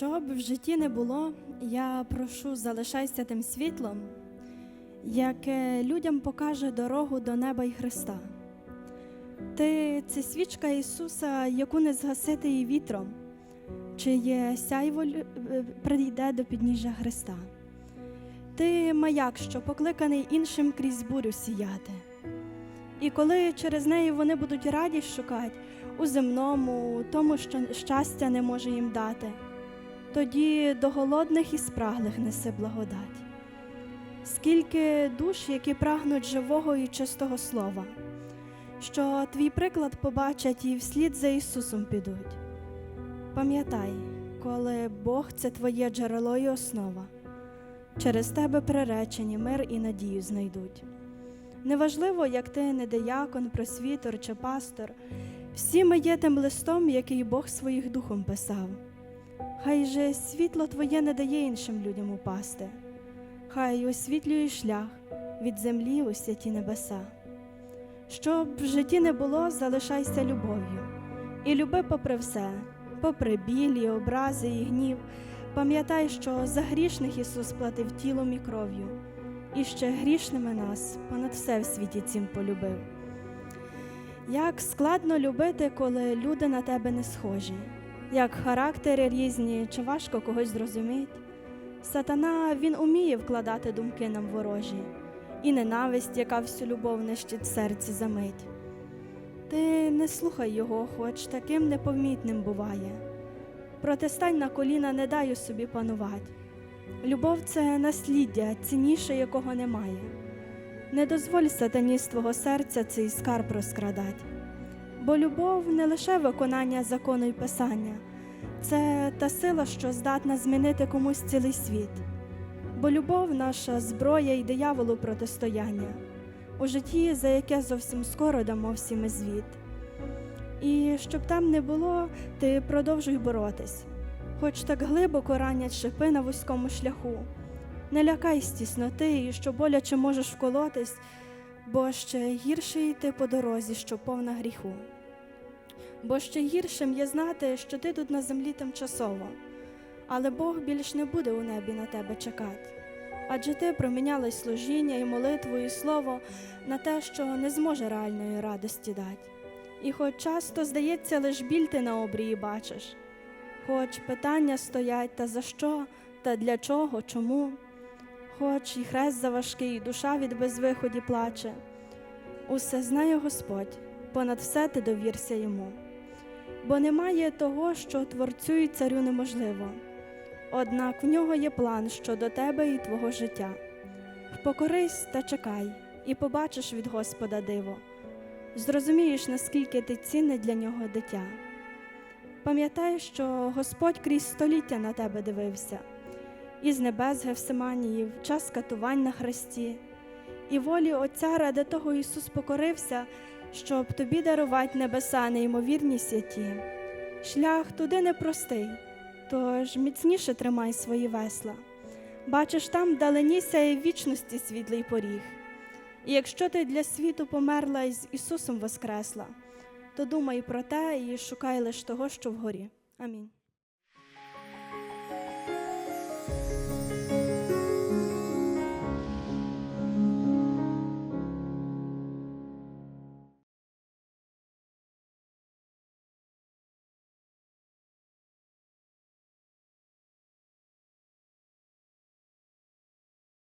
Що б в житті не було, я прошу, залишайся тим світлом, яке людям покаже дорогу до неба і Христа. Ти це свічка Ісуса, яку не згасити і вітром, чиє сяйво е, прийде до підніжжя Христа. Ти маяк, що покликаний іншим крізь бурю сіяти. І коли через неї вони будуть радість шукати у земному, тому, що щастя не може їм дати, тоді до голодних і спраглих неси благодать. Скільки душ, які прагнуть живого і чистого слова, що твій приклад побачать і вслід за Ісусом підуть. Пам'ятай, коли Бог це твоє джерело і основа, через тебе приречені мир і надію знайдуть. Неважливо, як ти не диякон, просвітор чи пастор, всі ми є тим листом, який Бог своїх духом писав. Хай же світло твоє не дає іншим людям упасти, хай освітлює шлях від землі у святі небеса. Щоб в житті не було, залишайся любов'ю, і люби попри все, попри білі, образи і гнів. Пам'ятай, що за грішних Ісус платив тілом і кров'ю, і ще грішними нас понад все в світі цим полюбив. Як складно любити, коли люди на тебе не схожі, як характери різні, чи важко когось зрозуміти. Сатана він уміє вкладати думки нам ворожі, і ненависть, яка всю любов нищить в серці за мить. Ти не слухай його, хоч таким непомітним буває. Протистань на коліна, не дай у собі панувати. Любов це насліддя, цінніше якого немає. Не дозволь сатані з твого серця цей скарб розкрадать. Бо любов не лише виконання закону й писання, це та сила, що здатна змінити комусь цілий світ. Бо любов наша зброя й дияволу протистояння, у житті, за яке зовсім скоро дамо всі ми звіт. І щоб там не було, ти продовжуй боротись, хоч так глибоко ранять шипи на вузькому шляху. Не лякайсь тісноти, і що боляче можеш вколотись, бо ще гірше йти по дорозі, що повна гріху. Бо ще гіршим є знати, що ти тут на землі тимчасово, але Бог більш не буде у небі на тебе чекати. Адже ти промінялась служіння і молитву, і слово на те, що не зможе реальної радості дати. І хоч часто здається, лиш біль ти на обрії бачиш, хоч питання стоять та за що, та для чого, чому, хоч і хрест заважкий, душа від безвиході плаче, усе знає Господь, понад все ти довірся йому. Бо немає того, що творцю і царю неможливо. Однак в нього є план щодо тебе і твого життя. Впокорись та чекай, і побачиш від Господа диво. Зрозумієш, наскільки ти цінне для нього дитя. Пам'ятай, що Господь крізь століття на тебе дивився, із небес Гевсиманії, в час катувань на хресті, і волі Отця ради того Ісус покорився, щоб тобі дарувати небеса неймовірні святі. Шлях туди непростий, тож міцніше тримай свої весла. Бачиш, там вдалині сяє вічності світлий поріг. І якщо ти для світу померла і з Ісусом воскресла, то думай про те і шукай лиш того, що вгорі. Амінь.